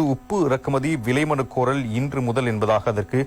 உப்பு இறக்குமதி விலைமனு கோரல் இன்று முதல் என்பதாக அதற்கு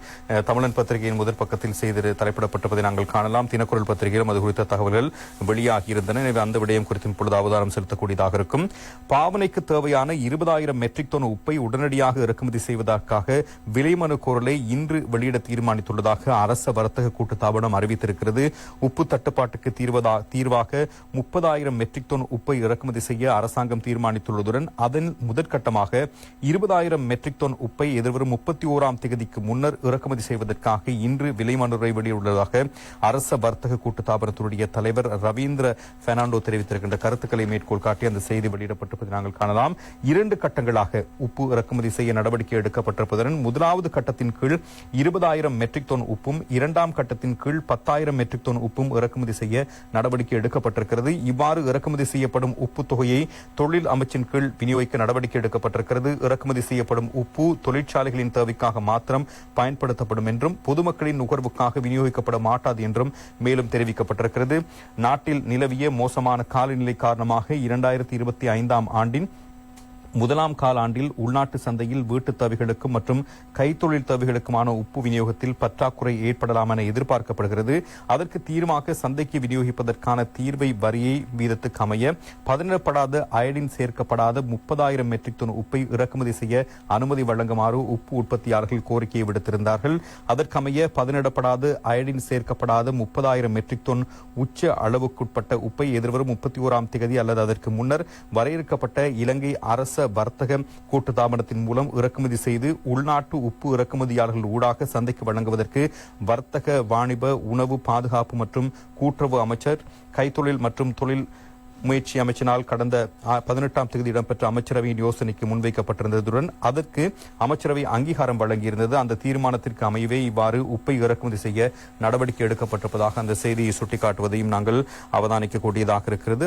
தமிழன் பத்திரிகையின் முதல் பக்கத்தில் செய்து தலைப்பிடப்பட்டிருப்பதை நாங்கள் காணலாம். தினக்குரல் பத்திரிகையிலும் அது குறித்த தகவல்கள் வெளியாகியிருந்தன. எனவே அந்த விடயம் குறித்து இப்பொழுது அவதாரம் செலுத்தக்கூடியதாக இருக்கும். பாவனைக்கு தேவையான இருபதாயிரம் மெட்ரிக் டன் உப்பை உடனடியாக இறக்குமதி செய்வதற்காக விலைமனு கோரலை இன்று வெளியிட தீர்மானித்துள்ளதாக அரச வர்த்தக கூட்டுத்தாபனம் அறிவித்திருக்கிறது. உப்பு தட்டுப்பாட்டுக்கு தீர்வதா தீர்வாக முப்பதாயிரம் மெட்ரிக் டன் உப்பை இறக்குமதி செய்ய அரசாங்கம் தீர்மானித்துள்ளதுடன் அதன் முதற்கட்டமாக இருபதாயிரம் மெட்ரிக் டன் உப்பை எதிர்வரும் முப்பத்தி ஓராம் தேதிக்கு முன்னர் இறக்குமதி செய்வதற்காக இன்று விலை மனுரை வெளியுள்ளதாக அரச வர்த்தக கூட்டுத்தாபனத்தினுடைய தலைவர் ரவீந்திர பெர்னாண்டோ தெரிவித்திருக்கின்ற கருத்துக்களை மேற்கோள் காட்டி அந்த செய்தி வெளியிடப்பட்டிருப்பதை நாங்கள் காணலாம். இரண்டு கட்டங்களாக உப்பு இறக்குமதி செய்ய நடவடிக்கை எடுக்கப்பட்டிருப்பதுடன் முதலாவது கட்டத்தின் கீழ் இருபதாயிரம் மெட்ரிக் டன் உப்பும் இரண்டாம் கட்டத்தின் கீழ் பத்தாயிரம் மெட்ரிக் டன் உப்பும் இறக்குமதி செய்ய நடவடிக்கை எடுக்கப்பட்டிருக்கிறது. இவ்வாறு இறக்குமதி செய்யப்படும் உப்பு தொகையை தொழில் அமைச்சின் கீழ் விநியோகிக்க நடவடிக்கை எடுக்கப்பட்டிருக்கிறது. இறக்குமதி செய்யப்படும் உப்பு தொழிற்சாலைகளின் தேவைக்காக மாத்திரம் பயன்படுத்தப்படும் என்றும் பொதுமக்களின் நுகர்வுக்காக விநியோகிக்கப்பட மாட்டாது என்றும் மேலும் தெரிவிக்கப்பட்டிருக்கிறது. நாட்டில் நிலவிய மோசமான காலநிலை காரணமாக இரண்டாயிரத்தி இருபத்தி ஐந்தாம் ஆண்டின் முதலாம் காலாண்டில் உள்நாட்டு சந்தையில் வீட்டுத் தவிகளுக்கும் மற்றும் கைத்தொழில் தவிகளுக்குமான உப்பு விநியோகத்தில் பற்றாக்குறை ஏற்படலாம் என எதிர்பார்க்கப்படுகிறது. அதற்கு தீர்வாக சந்தைக்கு விநியோகிப்பதற்கான தீர்வை வரியை வீதத்துக்கு அமைய பதனிடப்படாத அயடின் சேர்க்கப்படாத முப்பதாயிரம் மெட்ரிக் டன் உப்பை இறக்குமதி செய்ய அனுமதி வழங்குமாறு உப்பு உற்பத்தியாளர்கள் கோரிக்கையை விடுத்திருந்தார்கள். அதற்கமைய பதனிடப்படாத அயடின் சேர்க்கப்படாத முப்பதாயிரம் மெட்ரிக் டன் உச்ச அளவுக்குட்பட்ட உப்பை எதிர்வரும் முப்பத்தி ஓராம் தேதி அல்லது அதற்கு முன்னர் வரையறுக்கப்பட்ட இலங்கை அரச வர்த்தக கூட்டுத்தாபனத்தின் மூலம் இறக்குமதி செய்து உள்நாட்டு உப்பு இறக்குமதியாளர்கள் ஊடாக சந்தைக்கு வழங்குவதற்கு வர்த்தக வாணிப உணவு பாதுகாப்பு மற்றும் கூட்டுறவு அமைச்சர் கைத்தொழில் மற்றும் தொழில் முயற்சி அமைச்சினால் கடந்த பதினெட்டாம் தேதி இடம்பெற்ற அமைச்சரவையின் யோசனைக்கு முன்வைக்கப்பட்டிருந்ததுடன் அதற்கு அமைச்சரவை அங்கீகாரம் வழங்கியிருந்தது. அந்த தீர்மானத்திற்கு அமையவே இவ்வாறு உப்பை இறக்குமதி செய்ய நடவடிக்கை எடுக்கப்பட்டிருப்பதாக அந்த செய்தியை சுட்டிக்காட்டுவதையும் நாங்கள் அவதானிக்கக்கூடியதாக இருக்கிறது.